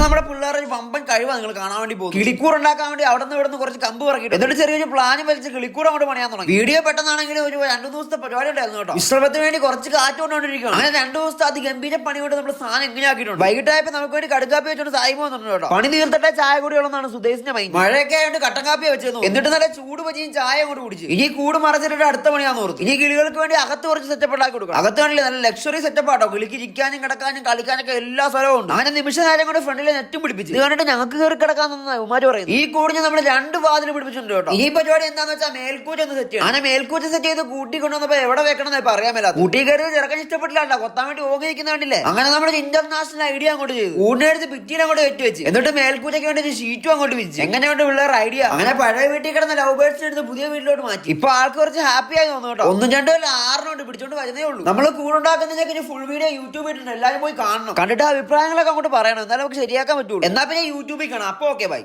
നമ്മുടെ പിള്ളേരുടെ ഒരു വമ്പൻ കഴിവാണ് നിങ്ങൾ കാണാൻ വേണ്ടി പോകും കിളിക്കൂർ ഉണ്ടാക്കാൻ വേണ്ടി അവിടെ നിന്ന് ഇവിടെ നിന്ന് കുറച്ച് കമ്പ് പറക്കിട്ട് എന്നിട്ട് ചെറിയൊരു പ്ലാനും വലിച്ച് കിളിക്കൂർ അങ്ങോട്ട് പണിയാൻ തുടങ്ങി. വീഡിയോ പെട്ടെന്നാണെങ്കിൽ ഒരു രണ്ടു ദിവസത്തെ പരിപാടി ഉണ്ടായിരുന്നു കേട്ടോ. വിശ്രമത്തിന് വേണ്ടി കുറച്ച് കാറ്റ് കൊണ്ടുകൊണ്ടിരിക്കുകയാണ് അങ്ങനെ രണ്ടു ദിവസത്തെ അത് ഗംഭീര പണി കൊണ്ട് നമ്മൾ സാധനം എങ്ങനെയാക്കിയിട്ടുണ്ട് വൈകിട്ടായപ്പോൾ നമുക്ക് വേണ്ടി കടുക്കാപ്പി വെച്ചോണ്ട് സായി പോകുന്നുണ്ട് കേട്ടോ. പണി തീർത്തിട്ടേ ചായ കുടികളെന്നാണ് സുദേശിന്റെ മൈൻഡ് മഴയൊക്കെ ആയതുകൊണ്ട് കട്ടൻ കാപ്പി വെച്ചിരുന്നു എന്നിട്ട് നല്ല ചൂട് പച്ചിയും ചായ കൂടി കുടിച്ചു. ഇനി കൂട് മറച്ചിട്ട് അടുത്ത പണിയാന്ന് ഓർത്തു. ഇനി കിളികൾക്ക് വേണ്ടി അകത്ത് കുറച്ച് സെറ്റപ്പ് ഉണ്ടാക്കി കൊടുക്കണം. അകത്ത് വേണ്ടി നല്ല ലക്ഷറി സെറ്റപ്പ് ആട്ടോ കിളിക്ക് ഇരിക്കാനും കിടക്കാനും കളിക്കാനൊക്കെ എല്ലാ സ്ഥലവും ഉണ്ട്. അങ്ങനെ നിമിഷ നേരം കൊണ്ട് ഫ്രണ്ടിൽ നെറ്റും പിടിപ്പിച്ചു. ഇത് കണ്ടിട്ട് ഞങ്ങൾക്ക് കയറി കിടക്കാന്നാ ഉമാര് പറയുന്നത്. ഈ കൂടിന് നമ്മൾ രണ്ട് വാതിൽ പിടിപ്പിച്ചിട്ടുണ്ട് കേട്ടോ. ഈ പരിപാടി എന്താന്ന് വെച്ചാൽ മേൽക്കൂച്ച ഒന്ന് സെറ്റ് ചെയ്യണം. അങ്ങനെ മേൽക്കൂച്ച സെറ്റ് ചെയ്ത് കൂട്ടി കൊണ്ടുവന്നപ്പോ എവിടെ വെക്കണം എന്ന് പറയാൻ മേലാ കൂട്ടി കയറി ചെറുക്കൻ ഇഷ്ടപ്പെട്ടില്ല കൊത്താൻ വേണ്ടി ഓങ്ങിയിരിക്കുന്ന കണ്ടില്ലേ? അങ്ങനെ നമ്മൾ ഇന്റർനാഷണൽ ഐഡിയ അങ്ങോട്ട് ചെയ്തു. ഊടിനെടുത്ത് ഭിത്തിയിൽ അങ്ങോട്ട് വെച്ച് വെച്ച്. എന്നിട്ട് മേൽക്കൂച്ചയ്ക്ക് വേണ്ടി ഒരു ഷീറ്റും അങ്ങോട്ട് വിരിച്ചു. എങ്ങനെയുണ്ട് പിള്ളേർ ഐഡിയ അങ്ങനെ പഴയ വീട്ടിൽ കിടന്ന ലവ് ബേർഡ്സിനെ എടുത്ത് പുതിയ വീട്ടിലോട്ട് മാറ്റി. ഇപ്പൊ ആൾക്ക് കുറച്ച് ഹാപ്പി ആയി തോന്നുന്നു കേട്ടോ. ഒന്നും രണ്ടോ അല്ല ആറിനോട്ട് പിടിച്ചോണ്ട് വരുന്നേ ഉള്ളൂ. നമ്മൾ കൂടുണ്ടാക്കുന്നതിനൊക്കെ ഫുൾ വീഡിയോ യൂട്യൂബിൽ ഇട്ടുണ്ട് എല്ലാവരും പോയി കാണണം. കണ്ടിട്ട് അഭിപ്രായങ്ങളൊക്കെ അങ്ങോട്ട് പറയണം. എന്നാലും നമുക്ക് ശരിയാക്കാൻ പറ്റുള്ളൂ. എന്നാ പിന്നെ യൂട്യൂബിൽ കാണാം. അപ്പൊ ഓക്കെ ബൈ